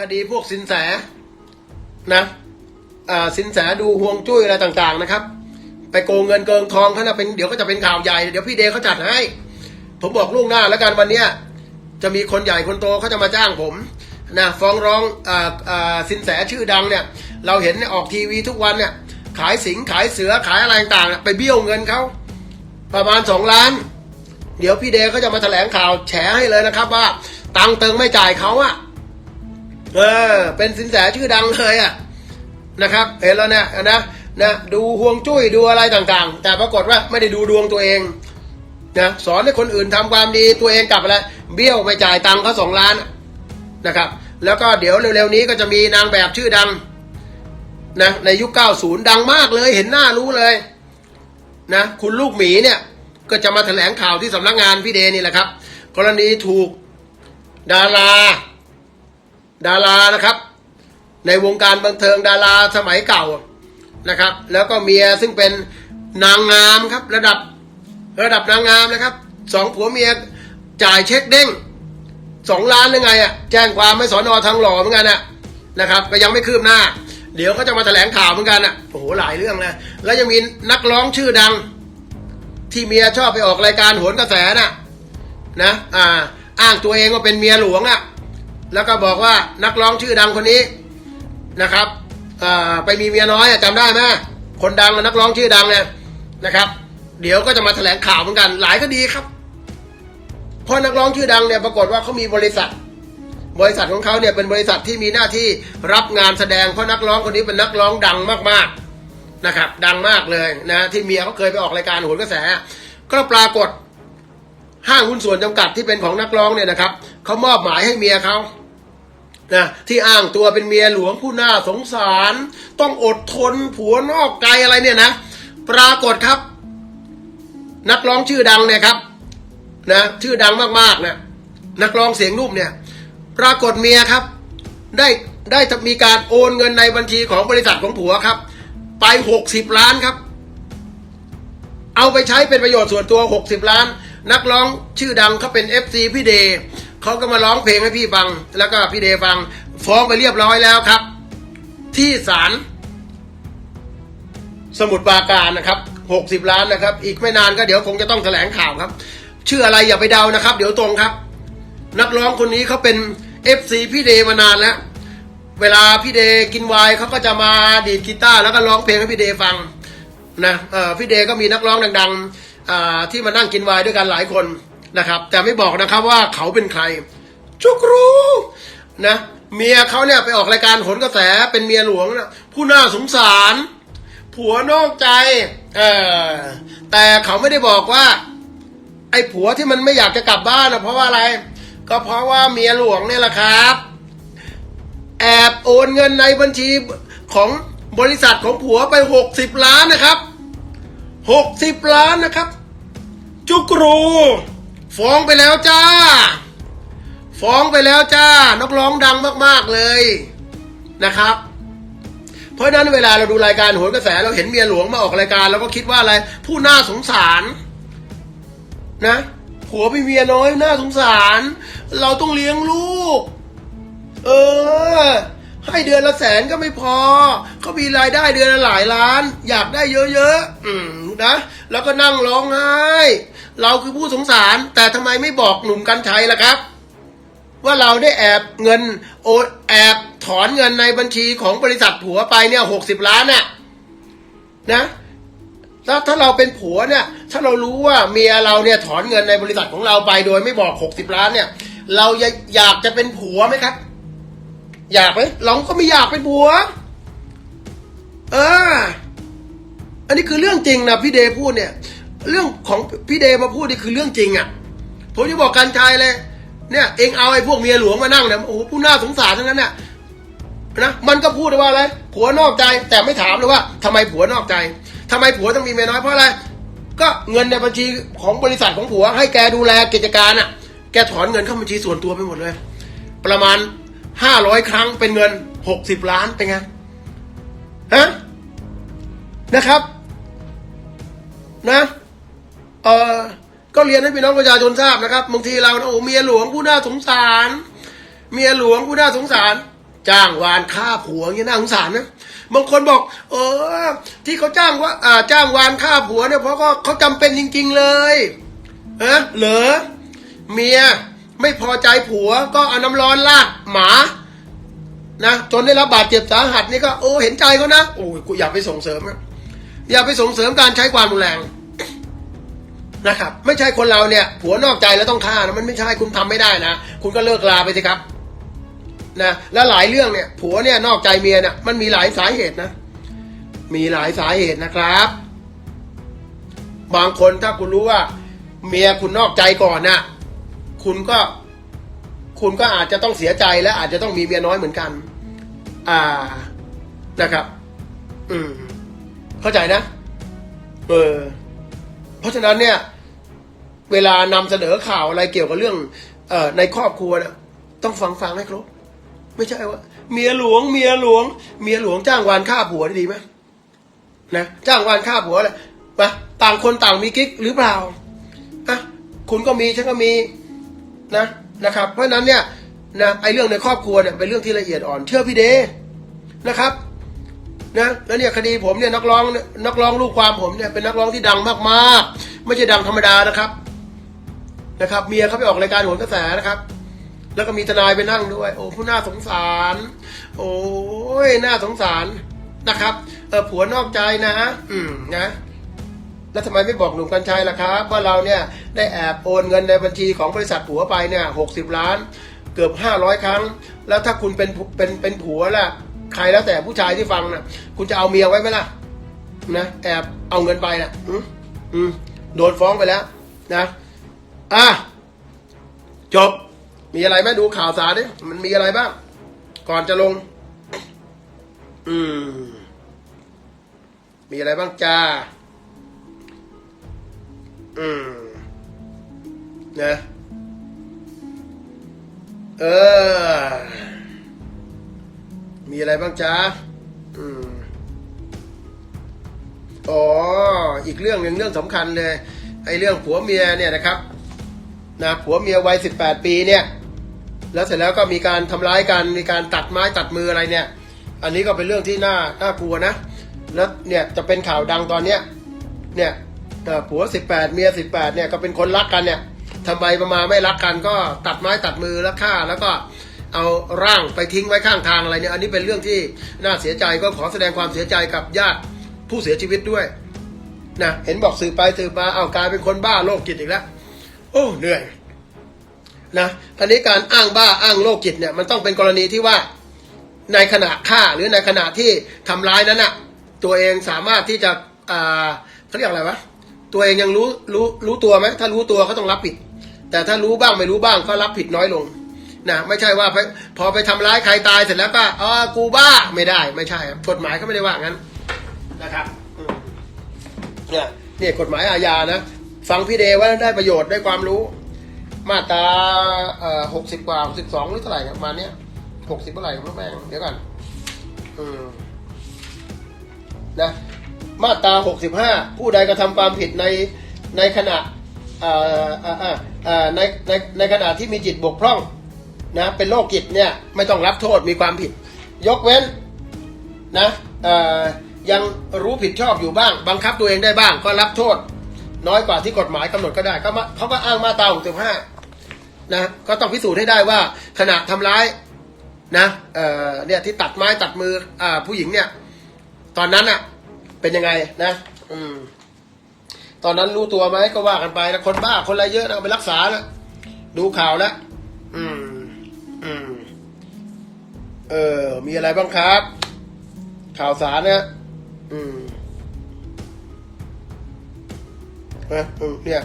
คดีพวกสินแสนะสินแสดูห่วงจุ้ยอะไรต่างๆนะครับ ไปโกงเงินเกิงทองเขานะเป็นเดี๋ยวก็จะเป็นข่าวใหญ่เดี๋ยวพี่เดเขาจัดให้ ผมบอกล่วงหน้าแล้วกันวันเนี้ยจะมีคนใหญ่คนโตเขาจะมาจ้างผมนะฟ้องร้องออสินแสชื่อดังเนี่ยเราเห็นออกทีวีทุกวันเนี่ยขายสิงขายเสือขายอะไรต่างๆไปเบี้ยวเงินเขาประมาณสองล้าน เดี๋ยวพี่เดเขาจะมาแถลงข่าวแฉให้เลยนะครับว่าตังเติงไม่จ่ายเขาอะ เออ เป็นสินแสชื่อดังเลยอะนะครับ เห็นแล้วเนี่ยนะนะดูห่วงจุ้ยดูอะไรต่างๆ แต่ปรากฏว่าไม่ได้ดูดวงตัวเองนะสอนให้คนอื่นทำความดีตัวเองกลับอะไรเบี้ยวไม่จ่ายตังค์เขาสองล้านนะครับ แล้วก็เดี๋ยวเร็วๆนี้ก็จะมีนางแบบชื่อดังนะในยุค 90 ดังมากเลยเห็นหน้ารู้เลยนะคุณลูกหมีเนี่ยก็จะมาแถลงข่าวที่สำนักงานพี่เดนี่แหละครับ กรณีถูกดารา ดารานะครับ ในวงการบันเทิงดาราสมัยเก่านะครับ แล้วก็เมียซึ่งเป็นนางงามครับ ระดับระดับนางงามนะครับสองผัวเมียจ่ายเช็คเด้งสองล้านหรือไงอะแจ้งความไม่สอนอทางหล่อเหมือนกันอะนะครับก็ยังไม่คืบหน้า เดี๋ยวก็จะมาแถลงข่าวเหมือนกันอะโอ้โหหลายเรื่องเลยแล้วยังมีนักร้องชื่อดัง ที่เมียชอบไปออกรายการโหนกระแสน่ะนะอ่าอ้างตัวเองว่าเป็นเมียหลวงอะ แล้วก็บอกว่านักร้องชื่อดังคนนี้นะครับไปมีเมียน้อยอะจำได้ไหมคนดังนักร้องชื่อดังเนี่ยนะครับ เดี๋ยวก็จะมาแถลงข่าวเหมือนกัน หลายคดีครับเพราะนักร้องชื่อดังเนี่ยปรากฏว่าเขามีบริษัท บริษัทของเขาเนี่ยเป็นบริษัทที่มีหน้าที่รับงานแสดงเพราะนักร้องคนนี้เป็นนักร้องดังมากๆนะครับ ดังมากเลยนะที่เมียเขาเคยไปออกรายการโหนกระแส ก็ปรากฏห้างหุ้นส่วนจำกัดที่เป็นของนักร้องเนี่ยนะครับเขามอบหมายให้เมียเขา นะที่อ้างตัวเป็นเมียหลวงผู้น่าสงสาร ต้องอดทนผัวนอกใจอะไรเนี่ยนะ ปรากฏครับ นักร้องชื่อดังเนี่ยครับนะชื่อดังมากๆนะนักร้องเสียงนุ่มเนี่ย ปรากฏเมียครับ ได้ได้มีการโอนเงินในบัญชีของบริษัทของผัวครับ ไปหกสิบล้านครับ เอาไปใช้เป็นประโยชน์ส่วนตัว60ล้าน นักร้องชื่อดังเขาเป็น FC พี่เดย เขาก็มาร้องเพลงให้พี่ฟัง แล้วก็พี่เดฟัง ฟ้องไปเรียบร้อยแล้วครับ ที่ศาลสมุทรปราการนะครับ60ล้านนะครับ อีกไม่นานก็เดี๋ยวคงจะต้องแถลงข่าวครับ ชื่ออะไรอย่าไปเดานะครับ เดี๋ยวตรงครับ นักร้องคนนี้เขาเป็น FC พี่เดมานานแล้วเวลาพี่เดกินไวน์เขาก็จะมาดีดกีตาร์แล้วก็ร้องเพลงให้พี่เดฟังนะเออพี่เดก็มีนักร้องดังๆที่มานั่งกินไวน์ด้วยกันหลายคน นะครับ แต่ไม่บอกนะครับว่าเขาเป็นใคร จุกรู้นะเมียเขาเนี่ยไปออกรายการผลกระแสเป็นเมียหลวงนะผู้น่าสงสาร ผัวนอกใจเออแต่เขาไม่ได้บอกว่า ไอ้ผัวที่มันไม่อยากจะกลับบ้านนะเพราะว่าอะไร ก็เพราะว่าเมียหลวงเนี่ยแหละครับ แอบโอนเงินในบัญชีของบริษัทของผัวไปหกสิบล้านนะครับหกสิบล้านนะครับ จุกรู ฟ้องไปแล้วจ้า ฟ้องไปแล้วจ้า นักร้องดังมากๆเลยนะครับ เพราะนั้นเวลาเราดูรายการโหนกระแสเราเห็นเมียหลวงมาออกรายการเราก็คิดว่าอะไร ผู้น่าสงสารนะผัวเป็นเมียน้อยน่าสงสาร เราต้องเลี้ยงลูก เออ ให้เดือนละแสนก็ไม่พอ เขามีรายได้เดือนละหลายล้าน อยากได้เยอะๆอืมนะ แล้วก็นั่งร้องไห้ เราคือผู้สงสารแต่ทำไมไม่บอกหนุ่มกัญชัยล่ะครับ ว่าเราได้แอบเงินโอนแอบถอนเงินในบัญชีของบริษัทผัวไปเนี่ยหกสิบล้านน่ะนะแล้วถ้าเราเป็นผัวเนี่ย ถ้าเรารู้ว่าเมียเราเนี่ยถอนเงินในบริษัทของเราไปโดยไม่บอกหกสิบล้านเนี่ย เราอยากจะเป็นผัวไหมครับ อยากไหมเราก็ไม่อยากเป็นผัว เออ อันนี้คือเรื่องจริงนะพี่เดย์พูดเนี่ย เรื่องของพี่เดย์มาพูดนี่คือเรื่องจริงอะ ผมจะบอกกันชายเลย เนี่ย เองเอาไอ้พวกเมียหลวงมานั่งเนี่ยโอ้โหผู้น่าสงสารทั้งนั้นเนี่ยนะมันก็พูดว่าอะไรผัวนอกใจแต่ไม่ถามเลยว่าทำไมผัวนอกใจทำไมผัวต้องมีเมียน้อยเพราะอะไรก็เงินในบัญชีของบริษัทของผัว ให้แกดูแลกิจการอะ แกถอนเงินเข้าบัญชีส่วนตัวไปหมดเลย ประมาณห้าร้อยครั้งเป็นเงินหกสิบล้านเป็นไงฮะนะครับ นะ เออก็เรียนให้พี่น้องประชาชนทราบนะครับบางทีเรานะโอ้เมียหลวงผู้น่าสงสาร เมียหลวงผู้น่าสงสาร จ้างวานฆ่าผัวอย่างนี้น่าสงสารนะบางคนบอก เออ ที่เขาจ้างว่าอ่าจ้างวานฆ่าผัวเนี่ยเพราะก็เขาจำเป็นจริง ๆเลยเออเหรอเมียไม่พอใจผัวก็เอาน้ำร้อนลาดหมานะจนได้รับบาดเจ็บสาหัสนี่ก็โอ้เห็นใจเขานะโอ้ยกูอย่าไปส่งเสริมอย่าไปส่งเสริมการใช้ความรุนแรง นะครับ ไม่ใช่คนเราเนี่ย ผัวนอกใจแล้วต้องฆ่านะมันไม่ใช่คุณทำไม่ได้นะ คุณก็เลิกลาไปสิครับนะแล้วหลายเรื่องเนี่ย ผัวเนี่ยนอกใจเมียเนี่ยมันมีหลายสาเหตุนะ มีหลายสาเหตุนะครับ บางคนถ้าคุณรู้ว่า เมียคุณนอกใจก่อนน่ะคุณก็ คุณก็อาจจะต้องเสียใจและอาจจะต้องมีเมียน้อยเหมือนกัน อ่านะครับ อืม เข้าใจนะ เออ เพราะฉะนั้นเนี่ย เวลานำเสนอข่าวอะไรเกี่ยวกับเรื่องอในครอบครัวเนี่ยต้องฟังฟังให้ครบไม่ใช่ว่า เมียหลวง เมียหลวง เมียหลวงจ้างวานฆ่าผัวได้ดีไหมนะจ้างวานฆ่าผัวเลยปะต่างคนต่างมีกิ๊กหรือเปล่าอะคุณก็มีฉันก็มีนะนะครับ เพราะนั้นเนี่ยนะไอ้เรื่องในครอบครัวเนี่ยเป็นเรื่องที่ละเอียดอ่อนเชื่อพี่เดนะครับนะแล้วเนี่ยคดีผมเนี่ยนักร้องนักร้องลูกความผมเนี่ยเป็นนักร้องที่ดังมากๆ ไม่ใช่ดังธรรมดานะครับ นะครับเมียเขาไปออกรายการโหนกระแสนะครับ แล้วก็มีทนายไปนั่งด้วย โอ้ผู้น่าสงสาร โอ้ยน่าสงสารนะครับเออผัวนอกใจนะ อืมนะแล้วทำไมไม่บอกหนุ่มกัญชัยล่ะครับว่าเราเนี่ยได้แอบโอนเงินในบัญชีของบริษัทผัวไปเนี่ยหกสิบล้าน เกือบห้าร้อยครั้ง แล้วถ้าคุณเป็นเป็นเป็นผัวล่ะ ใครแล้วแต่ผู้ชายที่ฟังนะคุณจะเอาเมียไว้ไหมล่ะนะแอบเอาเงินไปนะอืมอืมโดนฟ้องไปแล้ว นะ อะจบ มีอะไรไหมดูข่าวสารดิมันมีอะไรบ้าง ก่อนจะลง อืม มีอะไรบ้างจ้า อืมนะเออ มีอะไรบ้างจ้าอืมอ๋อ อีกเรื่องหนึ่งเรื่องสำคัญเลย ไอ้เรื่องผัวเมียเนี่ยนะครับ นะผัวเมียวัยสิบแปดปีเนี่ย แล้วเสร็จแล้วก็มีการทำร้ายกันมีการตัดไม้ตัดมืออะไรเนี่ย อันนี้ก็เป็นเรื่องที่น่าน่ากลัวนะ แล้วเนี่ยจะเป็นข่าวดังตอนเนี้ยเนี่ยเอ่ผัวสิบแปดเมียสิบแปดเนี่ยก็เป็นคนรักกันเนี่ยทำไมประมาไม่รักกันก็ตัดไม้ตัดมือแล้วฆ่าแล้วก็เอาร่างไปทิ้งไว้ข้างทางอะไรเนี่ยอันนี้เป็นเรื่องที่น่าเสียใจก็ขอแสดงความเสียใจกับญาติผู้เสียชีวิตด้วยนะเห็นบอกสืบไปสืบมาเอากลายเป็นคนบ้าโรคจิตอีกแล้ว โอ้เหนื่อยนะทีนี้การอ้างบ้าอ้างโรคจิตเนี่ยมันต้องเป็นกรณีที่ว่าในขณะฆ่าหรือในขณะที่ทำร้ายนั้นน่ะตัวเองสามารถที่จะอ่าเขาเรียกอะไรวะตัวเองยังรู้รู้รู้ตัวไหมถ้ารู้ตัวก็ต้องรับผิด แต่ถ้ารู้บ้างไม่รู้บ้างก็รับผิดน้อยลงนะไม่ใช่ว่าพอไปทำร้ายใครตายเสร็จแล้วก็อ๋อกูบ้าไม่ได้ไม่ใช่ครับกฎหมายก็ไม่ได้ว่างั้นนะครับเนี่ยเนี่ยกฎหมายอาญานะ ฟังพี่เดว่าได้ประโยชน์ได้ความรู้ มาตราเอ่อหกสิบกว่าหกสิบสองหรือเท่าไหร่ประมาณเนี้ยหกสิบเท่าไหร่ครับแม่งเดี๋ยวก่อนอืมนะมาตราหกสิบห้าผู้ใดกระทำความผิดในในขณะเอ่อเอ่อเอ่อในในในขณะที่มีจิตบกพร่องนะเป็นโรคจิตเนี่ยไม่ต้องรับโทษมีความผิด ยกเว้นนะเอ่อยังรู้ผิดชอบอยู่บ้าง บังคับตัวเองได้บ้างก็รับโทษ น้อยกว่าที่กฎหมายกำหนดก็ได้เขามาเขาก็อ้างมาตราหกสิบห้านะก็ต้องพิสูจน์ให้ได้ว่าขณะทำร้ายนะเอ่อเนี่ยที่ตัดไม้ตัดมืออ่าผู้หญิงเนี่ย ตอนนั้นอะเป็นยังไงนะ อืม ตอนนั้นรู้ตัวไหมก็ว่ากันไปนะคนบ้าคนอะไรเยอะนะไปรักษาแล้วดูข่าวแล้วอืม อืม เออ มีอะไรบ้างครับ ข่าวสารนะอืม นะเนี่ย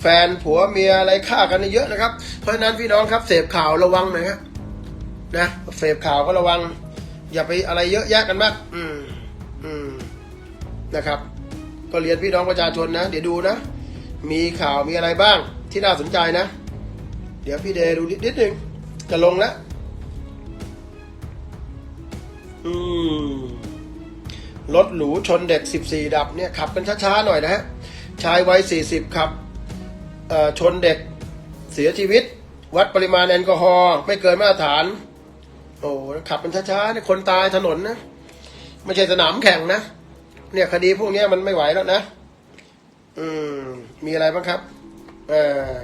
แฟนผัวเมียอะไรฆ่ากันเยอะนะครับ เพราะฉะนั้นพี่น้องครับเสพข่าวระวังหน่อยครับนะเสพข่าวก็ระวัง อย่าไปอะไรเยอะแยะกันมาก อืมอืมนะครับ ก็เรียนพี่น้องประชาชนนะ เดี๋ยวดูนะ มีข่าวมีอะไรบ้างที่น่าสนใจนะ เดี๋ยวพี่เดดูนิดนิดนึงจะลงแล้วอืมรถหรูชนเด็ก 14 ดับเนี่ยขับกันช้าๆหน่อยนะฮะ ชายวัย 40 ขับชนเด็กเสียชีวิต วัดปริมาณแอลกอฮอล์ไม่เกินมาตรฐาน โอ้ขับมันช้าๆเนี่ยคนตายถนนนะไม่ใช่สนามแข่งนะ เนี่ยคดีพวกนี้มันไม่ไหวแล้วนะ อืม มีอะไรบ้างครับ เอ่อ